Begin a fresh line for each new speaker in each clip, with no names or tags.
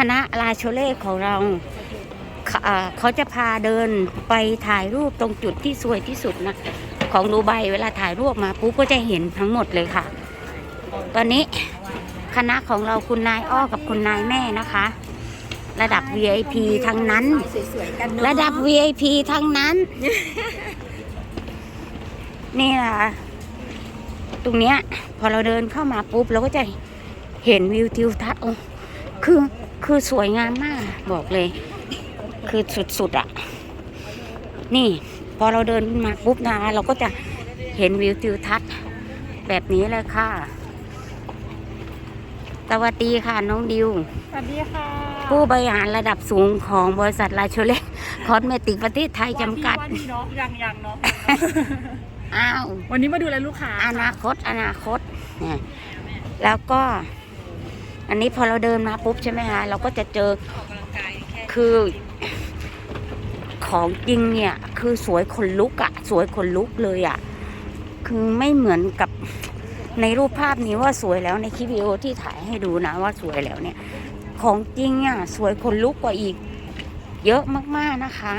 คณะลาโชเล่ของเราเขาอ่าเขาจะพาเดินไปถ่ายรูปตรงจุดที่สวยที่สุดนะของดูไบเวลาถ่ายรูปมาปุ๊บก็จะเห็นทั้งหมดเลยค่ะ ตอนนี้คณะของเราคุณนายอ้อกับคุณนายแม่นะคะ ระดับ VIP ทั้งนั้น ระดับ VIP ทั้งนั้น นี่นะคะตรงเนี้ย พอเราเดินเข้ามาปุ๊บเราก็จะเห็นวิวทิวทัศน์โอ้คือ คือสวยงามมาก บอกเลย คือสุดๆอะ่ะ นี่พอเราเดินมาปุ๊บนะคะเราก็จะเห็นวิวทิวทัศน์แบบนี้เลยค่ะ สวัสดีค่ะน้องดิว
สวัสดีค่ะ
ผู้บริหารระดับสูงของบริษัทลาโชเล่คอสเมติกประเทศไทยจำกัด
วันนี้เนาะยังยังเนาะ
อ้าว
วันนี้มาดูแลลูกค้า
อนาคตอนาคตเนี่ยแล้วก็ อันนี้พอเราเดินมาปุ๊บใช่ไหมคะเราก็จะเจอคือของจริงเนี่ย คือสวยขนลุกอะสวยขนลุกเลยอะคือไม่เหมือนกับในรูปภาพนี้ว่าสวยแล้วในคลิปวิดีโอที่ถ่ายให้ดูนะว่าสวยแล้วเนี่ย ของจริงอะสวยขนลุกกว่าอีก เยอะมากๆนะคะ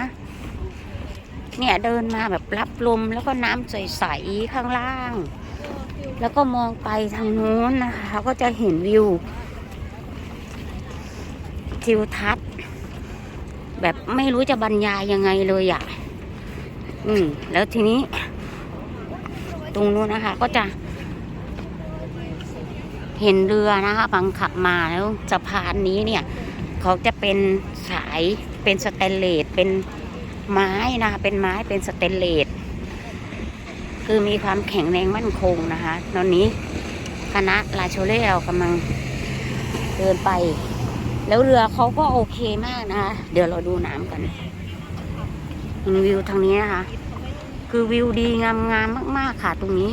เนี่ยเดินมาแบบรับลมแล้วก็น้ำใสๆข้างล่าง แล้วก็มองไปทางนู้นนะคะ ก็จะเห็นวิว ทิวทัศน์ แบบไม่รู้จะบรรยายยังไงเลยอะ่ะ อืม แล้วทีนี้ ตรงนู้นนะคะ ก็จะ เห็นเรือนะคะบังขับมาแล้วสะพานนี้เนี่ย เขาจะเป็นสายเป็นสแตนเลสเป็นไม้นะคะเป็นไม้เป็นสแตนเลสคือมีความแข็งแรงมั่นคงนะคะ ตอนนี้คณะลาโชเล่เรากำลังเดินไป แล้วเรือเขาก็โอเคมากนะคะ เดี๋ยวเราดูน้ำกันเห็นวิวทางนี้นะคะ คือวิวดีงามๆมมาก ๆ ค่ะ ตรงนี้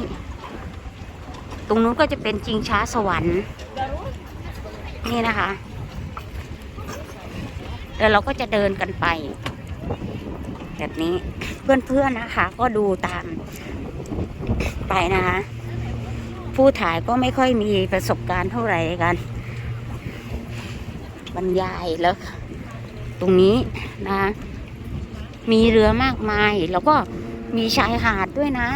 ตรงนู้นก็จะเป็นจิงช้าสวรรค์ นี่นะคะแล้วเราก็จะเดินกันไป แบบนี้เพื่อนๆนะคะ ก็ดูตามไปนะคะ ผู้ถ่ายก็ไม่ค่อยมีประสบการณ์เท่าไหร่กัน รรยายแล้ว ตรงนี้นะ มีเรือมากมาย แล้วก็มีชายหาดด้วยนะ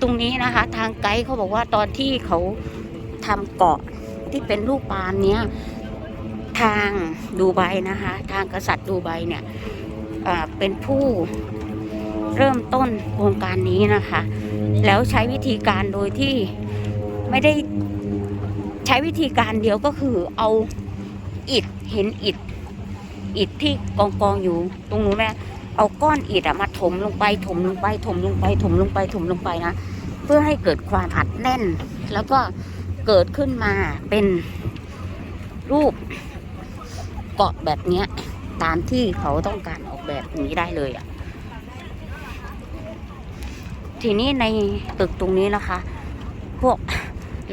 ตรงนี้นะคะ ทางไกด์เขาบอกว่าตอนที่เขาทำเกาะที่เป็นรูปปานเนี้ยทางดูไบนะคะ ทางกษัตริย์ดูไบเนี่ยเป็นผู้เริ่มต้นโครงการนี้นะคะ แล้วใช้วิธีการโดยที่ไม่ได้ใช้วิธีการเดียวก็คือเอา อิฐเห็นอิฐอิฐที่กองกองอยู่ ตรงนู้นแม่เอาก้อนอิฐอะมาถมลงไปถมลงไปถมลงไปถมลงไปถมลงไปนะเพื่อให้เกิดความอัดแน่น แล้วก็เกิดขึ้นมาเป็นรูปเกาะแบบเนี้ยตามที่เขาต้องการออกแบบนี้ได้เลยอะทีนี้ในตึกตรงนี้นะคะ พวก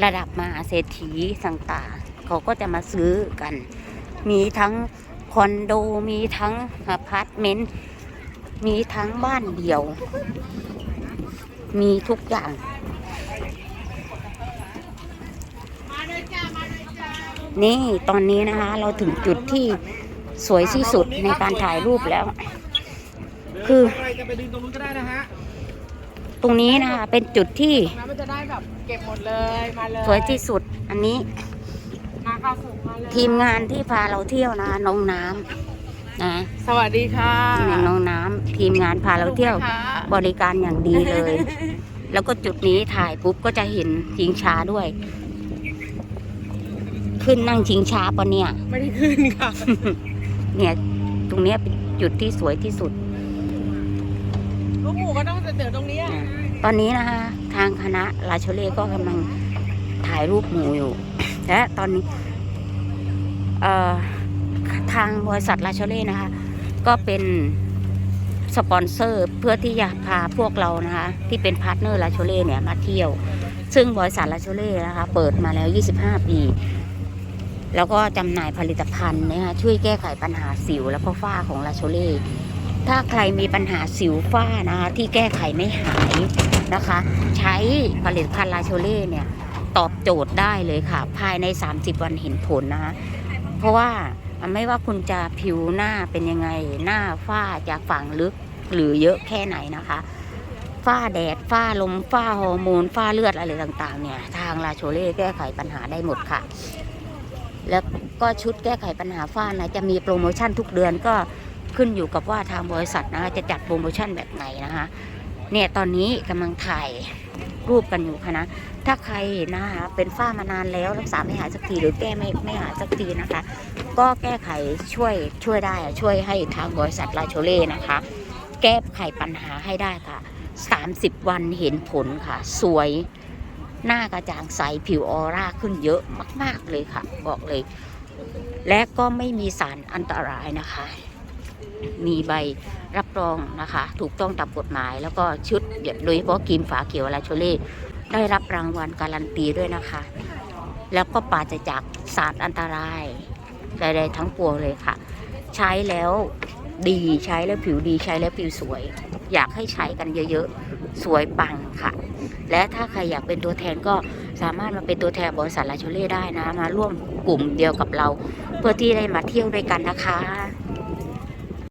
ระดับมหาเศรษฐีต่างๆเขาก็จะมาซื้อกัน มีทั้งคอนโด มีทั้งอพาร์ตเมนต์ มีทั้งบ้านเดี่ยว มีทุกอย่าง นี่ตอนนี้นะคะ เราถึงจุดที่สวยที่สุดในการถ่ายรูปแล้ว คือ
ใครจะไปดึงตรงนู้นก็ได้นะฮะ
ตรงนี้นะคะเป็นจุดที่
น้ำมันจะได้แบบเก็บหมดเลยมาเลย
สวยที่สุดอันนี้ ทีมงานที่พาเราเที่ยวนะน้องน้ำนะ
สวัสดีค่ะ
นี่น้องน้ำทีมงานพาเราเที่ยว
สนุกไหมคะ
บริการอย่างดีเลย แล้วก็จุดนี้ถ่ายปุ๊บก็จะเห็นชิงช้าด้วย ขึ้นนั่งชิงช้าปะเนี่ย
ไม่ได้ขึ้นค่ะ
เนี่ยตรงเนี้ยเป็นจุดที่สวยที่สุด
ลูกหมูก็ต้องเดี๋ยวตรงนี้อะ
อ่าตอนนี้นะคะทางคณะราชเล่ก็กำลังถ่ายรูปหมูอยู่และตอนนี้เอ่อ ทางบริษัทราชเล่นะคะ ก็เป็นสปอนเซอร์เพื่อที่จะพาพวกเรานะคะที่เป็นพาร์ทเนอร์ราชเล่เนี่ยมาเที่ยว ซึ่งบริษัทราชเล่นะคะเปิดมาแล้ว 25 ปี แล้วก็จำหน่ายผลิตภัณฑ์นะคะช่วยแก้ไขปัญหาสิวแล้วก็ฝ้าของราชเล่ถ้าใครมีปัญหาสิวฝ้านะคะที่แก้ไขไม่หายนะคะ ใช้ผลิตภัณฑ์ลาโชเล่เนี่ยตอบโจทย์ได้เลยค่ะ ภายใน 30 วันเห็นผลนะคะ เพราะว่าไม่ว่าคุณจะผิวหน้าเป็นยังไง หน้าฝ้าจากฝั่งลึกหรือเยอะแค่ไหนนะคะฝ้าแดดฝ้าลมฝ้าฮอร์โมนฝ้าเลือดอะไรต่างๆ เนี่ย ทางลาโชเล่แก้ไขปัญหาได้หมดค่ะ แล้วก็ชุดแก้ไขปัญหาฝ้านะจะมีโปรโมชั่นทุกเดือนก็ขึ้นอยู่กับว่าทางบริษัทนะคะจะจัดโปรโมชั่นแบบไหนนะคะ เนี่ยตอนนี้กำลังถ่าย รูปกันอยู่ค่ะนะ ถ้าใครนะคะ เป็นฝ้ามานานแล้วรักษาไม่หายสักทีหรือแก้ไม่ไม่หายสักทีนะคะ ก็แก้ไขช่วยช่วยได้ช่วยให้ทางบริษัทลาโชเล่นะคะ แก้ไขปัญหาให้ได้ค่ะ 30 วันเห็นผลค่ะ สวยหน้ากระจ่างใสผิวออร่าขึ้นเยอะมาก ๆ เลยค่ะ บอกเลย และก็ไม่มีสารอันตรายนะคะ มีใบรับรองนะคะ ถูกต้องตามกฎหมาย แล้วก็ชุดโดยเฉพาะครีมฝาเขียวลาโชเล่ได้รับรางวัลการันตีด้วยนะคะ แล้วก็ปราศจากสารอันตรายใดๆทั้งปวงเลยค่ะ ใช้แล้วดีใช้แล้วผิวดีใช้แล้วผิวสวย อยากให้ใช้กันเยอะๆ สวยปังค่ะ และถ้าใครอยากเป็นตัวแทนก็สามารถมาเป็นตัวแทนบริษัทลาโชเล่ได้นะ มาร่วมกลุ่มเดียวกับเรา เพื่อที่ได้มาเที่ยวด้วยกันนะคะ